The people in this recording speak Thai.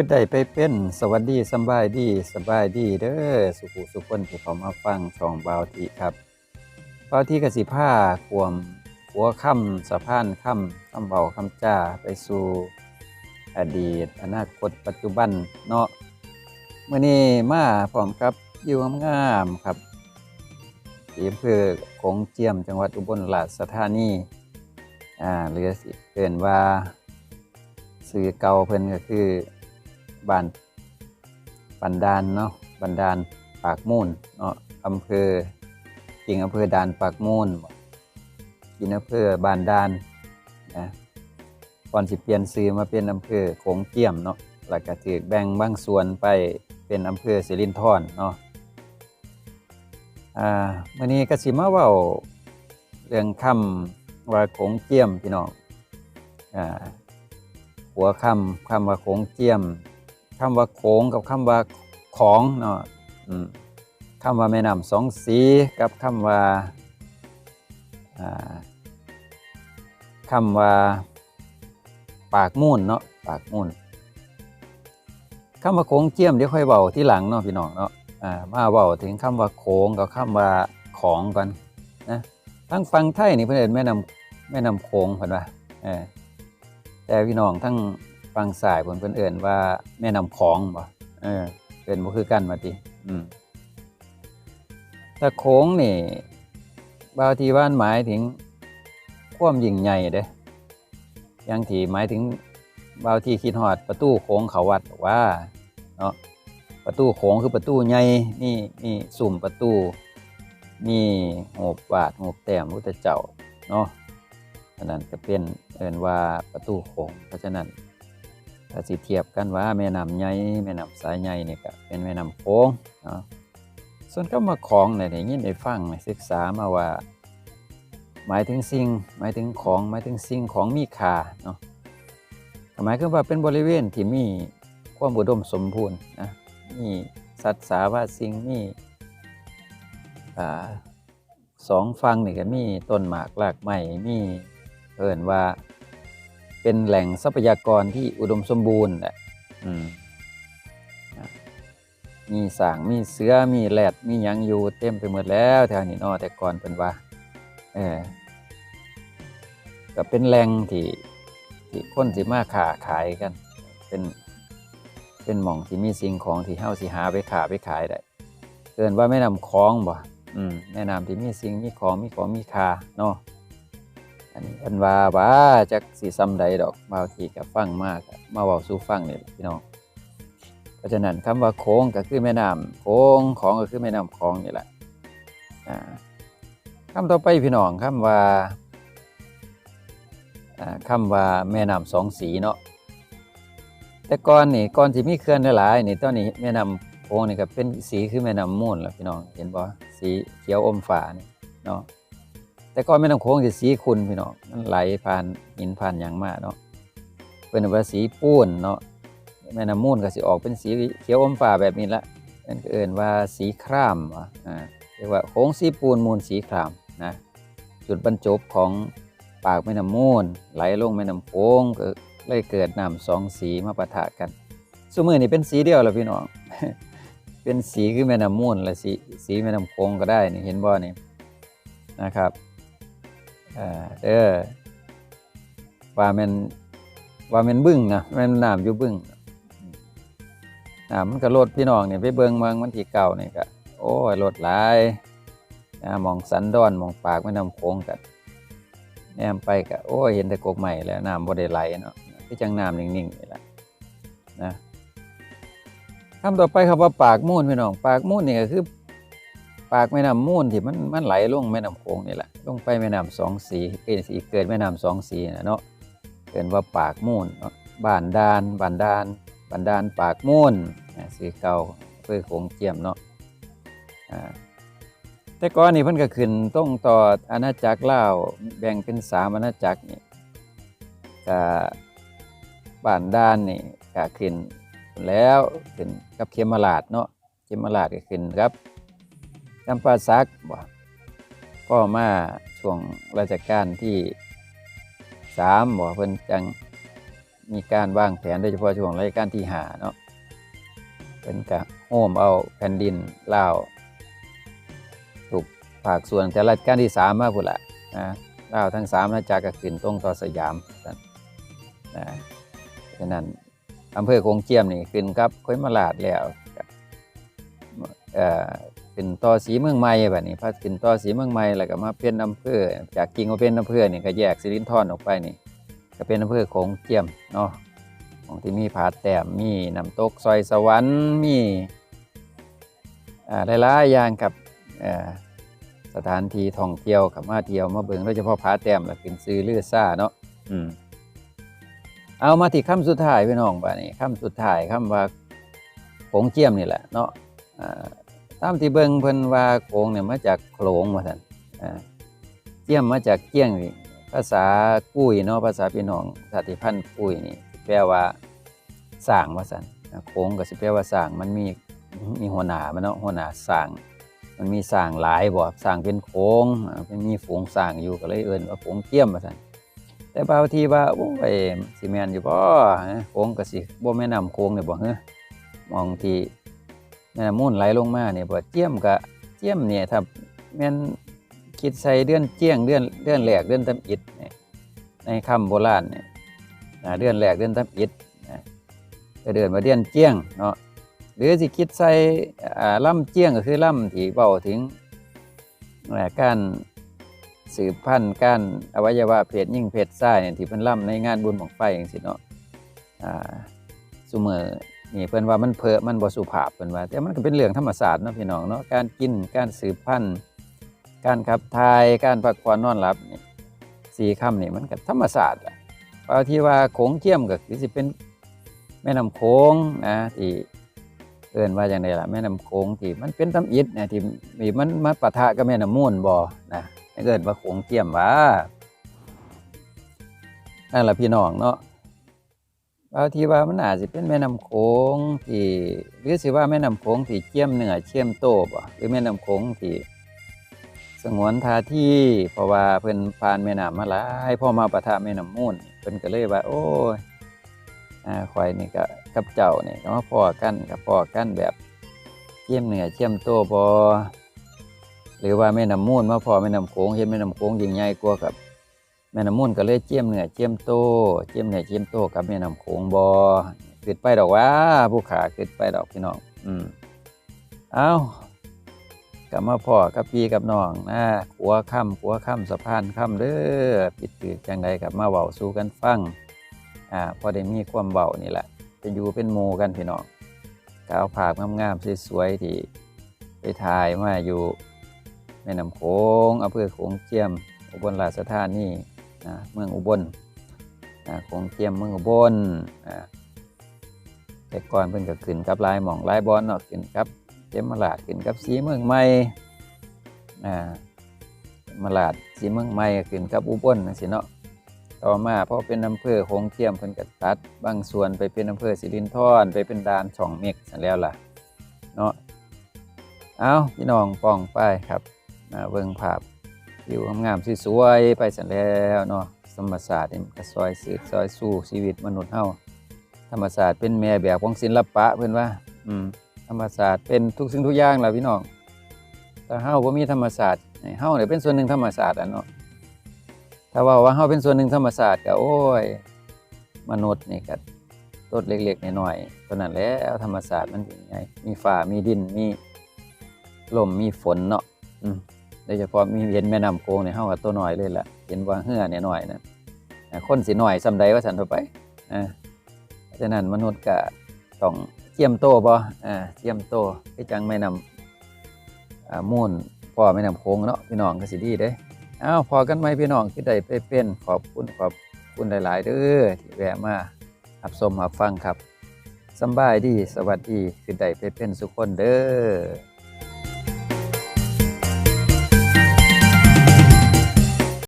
คือได้ไปเป็นสวัสดีสบายดีสบายดีเด้อสุขุสุขคนที่เขามาฟังช่องบาวทีครับบาวทีกสิผ้าควมหัวค่ำสะพานค่ำคำเบาคำจ้าไปสู่อดีต อนาคตปัจจุบันเนาะเมื่อนี้มาพร้อมกับอยู่งามๆครับที่อำเภอโขงเจียมจังหวัดอุบลราชธานีอ่าหรือสิเกินว่าสื่อเก่าเพิ่นก็คือ บ้านบันดาลเนาะบันดาลปากมูนเนาะอำเภอจริงอำเภอดานปากมูนกินอำเภอบานดานนะก่อนสิเปลี่ยนชื่อมาเป็นอำเภอโขงเจียมเนาะแล้วก็ถือแบ่งบางส่วนไปเป็นอำเภอสิรินธรเนาะอ่ามื้อนี้กสิมาเว้าเรื่องคำว่าโขงเจียมพี่น้องอ่าหัวคำคำว่าโขงเจียม คำว่าโขงกับคำว่าของเนาะคำว่าแม่น้ำสองสีกับคำว่าอ่าคำว่าปากมูนเนาะปากมูนคำว่าโขงเจียมเดี๋ยวค่อยเบาที่หลังเนาะพี่น้องเนาะมาเบาถึงคำว่าโขงกับคำว่าของก่อนนะทั้งฟังไทยนี่เพื่อนแม่น้ำแม่น้ำโขงเพิ่นว่าเออแต่พี่น้องทั้ง ฟังสายผลเพิ่นเอิ่นว่าแม่นำของบ่เออเป็นบ่คือกันมาติอืมถ้าโค้งนี่บางทีว่านหมายถึงความยิ่งใหญ่เด้อยังที่หมายถึงบางทีคิดฮอดประตูโค้งเขาวัดบอกว่าเนาะประตูโค้งคือประตูใหญ่นี่นี่สุ่มประตูมีโหบบาดโหบแต้มพุทธเจ้าเนาะอันนั้นก็เป็นเอินว่าประตูโขงเพราะฉะนั้น ถ้าสิเทียบกันว่าแม่น้ำใหญ่แม่น้ำสายใหญ่เนี่ก็เป็นแม่น้ำโขงเนาะส่วนคำว่าของเนี่ยได้ยินได้ฟังศึกษามาว่า หมายถึงสิ่งหมายถึงของหมายถึงสิ่งของมีค่าเนาะหมายคือว่าเป็นบริเวณที่มีความอุดมสมบูรณ์นะมีสัตว์สาว่าสิ่งมีอ่าสองฟังนี่ก็มีต้นหมากรากไม้มีเอินว่า เป็นแหล่งทรัพยากรที่อุดมสมบูรณ์แหละอืมอะมีสางมีเสือมีแรดมีหยังอยู่เต็มไปหมดแล้วแถวนี้เนอแต่ก่อนเป็นว่าเออก็เป็นแหล่งที่ที่คนสิมาขาขายกัน เป็นเป็นหม่องที่มีสิ่งของที่เฮาสิหาไปขาไปขายได้เกินว่าแม่นำคลองบ่อืมแนะนำที่มีสิ่งมีของมีของมีค่าเนาะ อันนี้อันว่าว่าจักสีซ้ำใดดอกบางทีก็ฟังมากมาเว้าสู่ฟังนี่พี่น้องเพราะฉะนั้นคำว่าโค้งก็คือแม่น้ำโค้งของก็คือแม่น้ำคลองนี่แหละอ่าคำต่อไปพี่น้องคำว่าอ่าคำว่าแม่น้ำสองสีเนาะแต่ก่อนนี่ก่อนที่มีเขื่อนหลายนี่ตอนนี้แม่น้ำโค้งนี่ก็เป็นสีคือแม่น้ำมูลล่ะพี่น้องเห็นบ่สีเขียวอมฟ้านี่เนาะ แต่ก่อนแม่น้ำโค้งสิสีขุ่นพี่น้องมันไหลผ่านหินผ่านหยังมากเนาะเป็นว่าสีปูนเนาะแม่น้ำมูลก็สิออกเป็นสีเขียวอมฟ้าแบบนี้ละนั่นก็เอิ้นว่าสีครามว่ะอ่าเรียกว่าโค้งสีปูนมูลสีครามนะจุดบรรจบของปากแม่น้ำมูลไหลลงแม่น้ำโค้งก็เลยเกิดน้ำสองสีมาปะทะกันสมือนี่เป็นสีเดียวแล้วพี่น้องเป็นสีคือแม่น้ำมูลและสีสีแม่น้ำโขงก็ได้นี่เห็นบ่นี่นะครับ อ่าเด้อว่ามันว่ามันบึ้งนะมันน้ำอยู่บึ้งน้ำมันก็ลดพี่น้องเนี่ยไปเบิ่งเมืองวันที่เก่าเนี่ยก็โอ้ยลดหลายนะมองสันดอนมองปากแม่นำโขงกันแนมไปก็โอ้ยเห็นแต่กกใหม่แล้วน้ำบ่ได้ไหลเนาะที่จังน้ำนิ่งๆนี่แหละนะคำต่อไปครับว่าปากมูลพี่น้อง ปากมูลนี่ก็คือ ปากแม่น้ำมูลที่มันมันไหลลงแม่น้ำโขงนี่แหละลงไปแม่น้ำสองสีเกิดสีเกิดแม่น้ำสองสีนะเนาะเกินว่าปากมูลเนาะบ้านดานบ้านดานบ้านดานปากมูลสีเก่าเพื่อโขงเจียมเนาะแต่ก่อนนี่เพิ่นก็ขึ้นต้องต่ออาณาจักรลาวแบ่งเป็นสามอาณาจักรนี่ก็บ้านดานนี่ก็ขึ้นแล้วขึ้นกับเขมราชเนาะเขมราชก็ขึ้นครับ จำปาสักบ่ก็มาช่วงราชการที่สามบ่เพิ่นจังมีการวางแผนโดยเฉพาะช่วงรายการที่หาเนาะเป็นกะโฮมเอาแผ่นดินลาวถูกภาคส่วนแต่รายการที่สามมาพุ่นละนะลาวทั้งสามนะจากก็ขึ้นตรงต่อสยามนั่นนะฉะนั้นอำเภอโขงเจียมนี่ขึ้นกับค้อยมาลาดแล้วเอ่อ ขึ้นต่อสีเมืองใหม่แบบนี้พอขึ้นต่อสีเมืองใหม่แล้วก็มาเป็นอำเภอจากกิ่งมาเป็นอำเภอนี่ก็แยกสิรินธรออกไปนี่ก็เป็นอำเภอโขงเจียมเนาะของที่มีผาแต้มมีน้ำตกซอยสวรรค์มีอ่าหลายๆอย่างกับสถานที่ท่องเที่ยวกับมาเที่ยวมาเบิงโดยเฉพาะผาแต้มแล้วขึ้นซื้อเลือซ่าเนาะอืมเอามาที่คำสุดท้ายพี่น้องบ้านี้คำสุดท้ายคำว่าโขงเจียมนี่แหละเนาะอ่า ตามที่เบิ่งเพิ่นว่าโขงเนี่ยมาจากโขลงว่าซั่นอ่าเจียมมาจากเจียงนี่ภาษากุ้ยเนาะภาษาพี่น้องชาติพันธุ์กุ้ยนี่แปลว่าสร้างว่าซั่นโค้งก็สิแปลว่าสร้างมันมีมีหัวหน้ามันเนาะหัวหน้าสร้าง มันมีสร้างหลายบ่สร้างเป็นโค้งอ่าเป็นมีฝูงสร้างอยู่ก็เลยเอิ้นว่าโค้งเกี้ยมว่าซั่นแต่บางทีว่าโอ้ยสิแม่นอยู่บ่โค้งก็สิบ่แม่น้ำโค้งนี่บ่เฮ้อมองที่ น้ำมูลไหลลงมาเนี่ยบ่เจียมก็เจียมเนี่ยถ้าแม่นคิดใส่เดือนเจียงเดือนเดือนแรกเดือนตำอิดเนี่ยในคำโบราณเนี่ยเดือนแรกเดือนตำอิดนะก็เดือนมาเดือนเจียงเนาะหรือสิคิดใส่อ่าล่ำเจียงก็คือล่ำที่เบาถึงการสืบพันธุ์การอวัยวะเพศยิ่งเพศชายเนี่ยที่เพิ่นล่ำในงานบุญของไฟอย่างสิเนาะอ่าสุเมอ นี่เพิ่นว่ามันเพอมันบ่สุภาพเพิ่นว่า แต่มันก็เป็นเรื่องธรรมศาสตร์นะพี่น้องเนาะการกินการสืบพันธุ์การขับถ่ายการพักผ่อนนอนหลับนี่สี่คำนี่มันกับธรรมศาสตร์แหละบางทีว่าโขงเจียมก็คือสิเป็นแม่น้ำโขงนะที่เอินว่าอย่างไรล่ะแม่น้ำโขงที่มันเป็นตำอิดนะที่มีมันมาปะทะกับแม่น้ำมูลบ่นะเอินว่าโขงเจียมว่านั่นแหละพี่น้องเนาะ บางทีว่ามันอาจจะเป็นแม่น้ำโขงที่หรือสิว่าแม่น้ำโขงที่เจียมเหนือเจียมโตบ่หรือแม่น้ำโขงที่สงวนท่าที่เพราะว่าเพิ่นผ่านแม่น้ำมาหลายพ่อมาประทะแม่น้ำมูลเพิ่นก็เลยว่า โอ้ยอ่าข่อยนี่ก็กับเจ้านี่ก็มาพ่อกันกับพ่อกันแบบเจียมเหนือเจียมโตบ่หรือว่าแม่น้ำมูลมาพ่อแม่น้ำโขงเห็นแม่น้ำโขงยิ่งใหญ่กว่ากับ แม่น้ำมูลก็เลยเจียมเหนือเจียมโตเจียมเหนือเจียมโตกับแม่น้ำโขงบ่เกิดไปดอกว่าผู้ขาเกิดไปดอกพี่น้องอืมเอากลับมาพ่อกับพี่กับน้องนะขัวค่ำขัวค่ำสะพานค่ำเด้อปิดตือจังใดกับมาเว้าสู่กันฟังอ่าพอได้มีความเว้านี่แหละจะอยู่เป็นโมกันพี่น้องกาวผากงามๆสวยๆที่ไปถ่ายมาอยู่แม่น้ำโขงอำเภอโขงเจียมอุบลราชธานี เมืองอุบลนะโขงเจียมเมืองอุบลอ่าแต่ก่อนเพิ่นก็ขึ้นกับลายหมองลายบอลเนาะขึ้นกับเจมมาลาดขึ้นกับสีเมืองใหม่อ่ามาลาดสีเมืองใหม่ขึ้นกับอุบลจังซี่เนาะต่อมาพอเป็นอำเภอโขงเจียมเพิ่นก็ตัดบางส่วนไปเป็นอำเภอสิรินธรไปเป็นด่านช่องเมกแล้วล่ะเนาะเอาพี่น้องป้องไปครับเบิ่งภาพ วิวงามๆสวยๆไปสันแล้วเนาะธรรมศาสตร์นี่ก็ซอยสืบซอยสู้ชีวิตมนุษย์เฮาธรรมศาสตร์เป็นแม่แบบของศิลปะเพิ่อนว่า อืมธรรมศาสตร์เป็นทุกสิ่งทุกอย่างแหละพี่น้องถ้าเฮาบ่มีธรรมศาสตร์เฮาเนี่ยเป็นส่วนหนึ่งธรรมศาสตร์อะเนาะถ้าว่าว่าเฮาเป็นส่วนหนึ่งธรรมศาสตร์ก็โอ้ยมนุษย์นี่ก็ต้นเล็กๆน้อยๆเท่านั้นแล้วธรรมศาสตร์มันเป็นไงมีฟ้ามีดินมีลมมีฝนเนาะอืม โดยเฉพาะมีเห็นแม่น้ำโขงเนี่ยเฮาก็ตัวน้อยเลยล่ะเห็นว่าเหือเนี่ยน้อยนะคนสิน้อยซำใดว่าสันทั่วไปอ่าเพราะฉะนั้นมนุษย์ก็ต้องเจียมโตบ่อ่าเจียมโตคือจังแม่น้ำอ่ามูลพ่อแม่น้ำโขงเนาะพี่น้องก็สิดีเด้อ้าวพอกันไหมพี่น้องคือได้ไปเป็นขอบคุณขอบคุณหลายๆเด้อที่แวะมารับชมรับฟังครับสบายดีสวัสดีคือได้ไปเป็นสุขคนเด้อ